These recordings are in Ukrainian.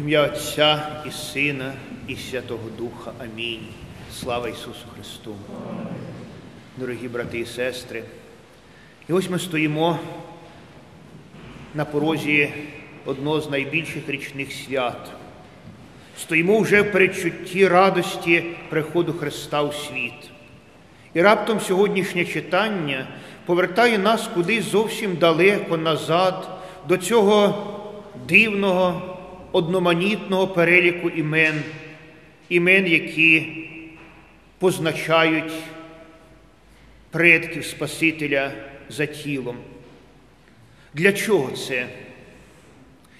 ім'я Отця і Сина, і Святого Духа. Амінь. Слава Ісусу Христу. Дорогі брати і сестри. І ось ми стоїмо на порозі одного з найбільших річних свят. Стоїмо вже в передчутті радості приходу Христа у світ. І раптом сьогоднішнє читання повертає нас кудись зовсім далеко назад, до цього дивного, одноманітного переліку імен, імен, які позначають предків Спасителя за тілом. Для чого це?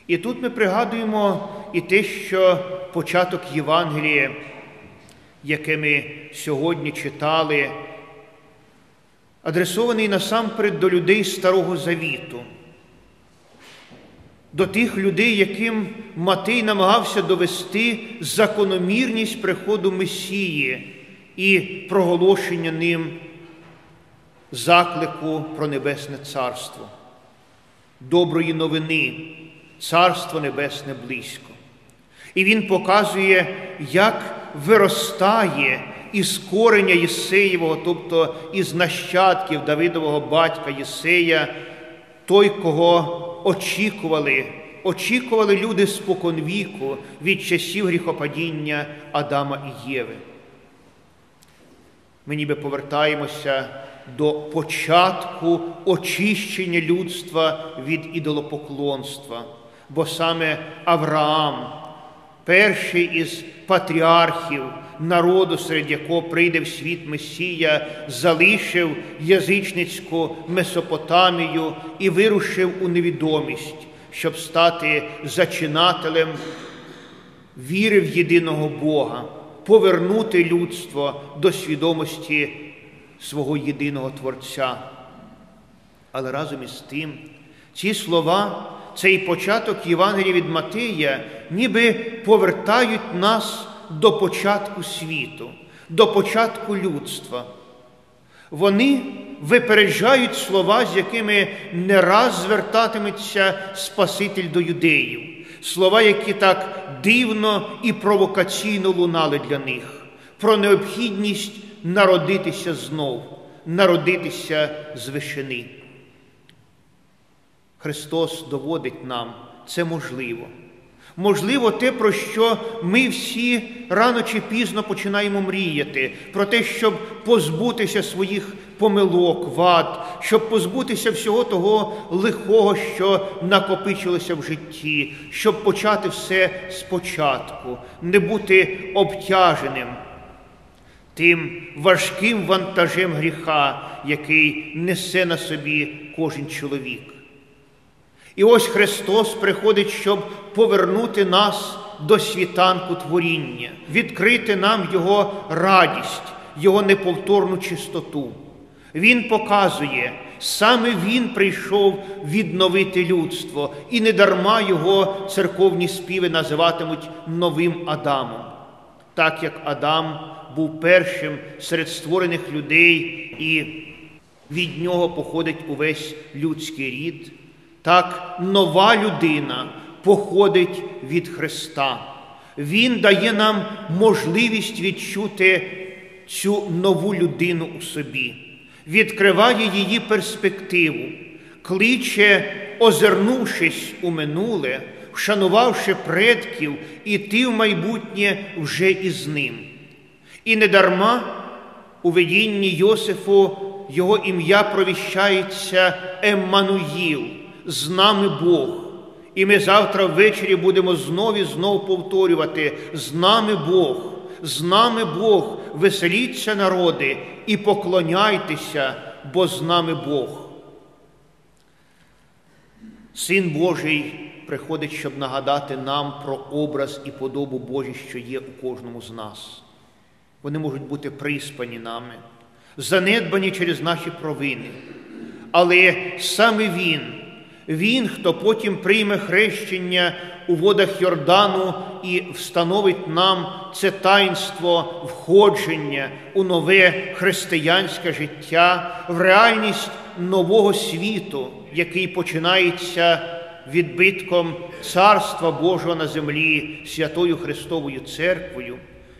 І тут ми пригадуємо і те, що початок Євангелія, яке ми сьогодні читали, адресований насамперед до людей Старого Завіту, до тих людей, яким Матей намагався довести закономірність приходу Месії і проголошення ним заклику про Небесне Царство, доброї новини, Царство Небесне близько. І він показує, як виростає із кореня Єсеєвого, тобто із нащадків Давидового батька Єсея, той, кого очікували, очікували люди споконвіку від часів гріхопадіння Адама і Єви. Ми ніби повертаємося до початку очищення людства від ідолопоклонства, бо саме Авраам, перший із патріархів народу, серед якого прийде в світ Месія, залишив язичницьку Месопотамію і вирушив у невідомість, щоб стати зачинателем віри в єдиного Бога, повернути людство до свідомості свого єдиного Творця. Але разом із тим, ці слова, цей початок Євангелія від Матея, ніби повертають нас до початку світу, до початку людства. Вони випереджають слова, з якими не раз звертатиметься Спаситель до юдеїв, слова, які так дивно і провокаційно лунали для них, про необхідність народитися знов, народитися з вишини. Христос доводить нам це можливо. Можливо, те, про що ми всі рано чи пізно починаємо мріяти, про те, щоб позбутися своїх помилок, вад, щоб позбутися всього того лихого, що накопичилося в житті, щоб почати все спочатку, не бути обтяженим тим важким вантажем гріха, який несе на собі кожен чоловік. І ось Христос приходить, щоб повернути нас до світанку творіння, відкрити нам Його радість, Його неповторну чистоту. Він показує, саме Він прийшов відновити людство, і недарма його церковні співи називатимуть новим Адамом, так як Адам був першим серед створених людей, і від нього походить увесь людський рід. Так, нова людина походить від Христа. Він дає нам можливість відчути цю нову людину у собі, відкриває її перспективу, кличе, озирнувшись у минуле, вшанувавши предків, іти в майбутнє вже із ним. І недарма у видінні Йосифу його ім'я провіщається Еммануїл з нами Бог. І ми завтра ввечері будемо знов і знов повторювати: з нами Бог, з нами Бог, веселіться, народи, і поклоняйтеся, бо з нами Бог. Син Божий приходить, щоб нагадати нам про образ і подобу Божі, що є у кожному з нас. Вони можуть бути приспані нами, занедбані через наші провини. Але саме Він. Він, хто потім прийме хрещення у водах Йордану і встановить нам це таїнство входження у нове християнське життя, в реальність нового світу, який починається відбитком Царства Божого на землі святою Христовою Церквою,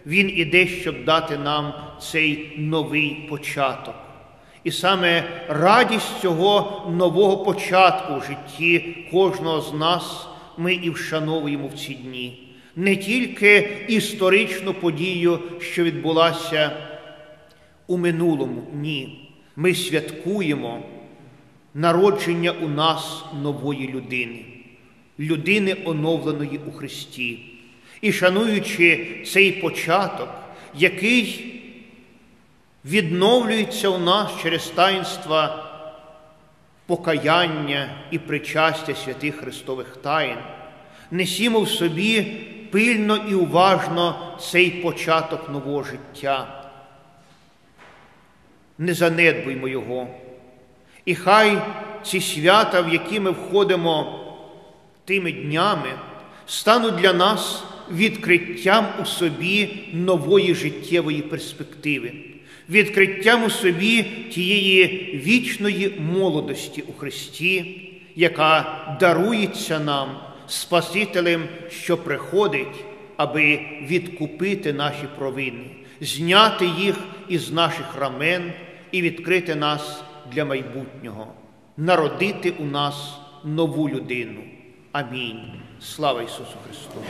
Він іде, щоб дати нам цей новий початок. І саме радість цього нового початку в житті кожного з нас ми і вшановуємо в ці дні. Не тільки історичну подію, що відбулася у минулому, ні. Ми святкуємо народження у нас нової людини, людини, оновленої у Христі. І шануючи цей початок, який відновлюється у нас через таїнства покаяння і причастя святих Христових таїн, несімо в собі пильно і уважно цей початок нового життя. Не занедбуймо його. І хай ці свята, в які ми входимо тими днями, стануть для нас відкриттям у собі нової життєвої перспективи, відкриттям у собі тієї вічної молодості у Христі, яка дарується нам Спасителем, що приходить, аби відкупити наші провини, зняти їх із наших рамен і відкрити нас для майбутнього, народити у нас нову людину. Амінь. Слава Ісусу Христу!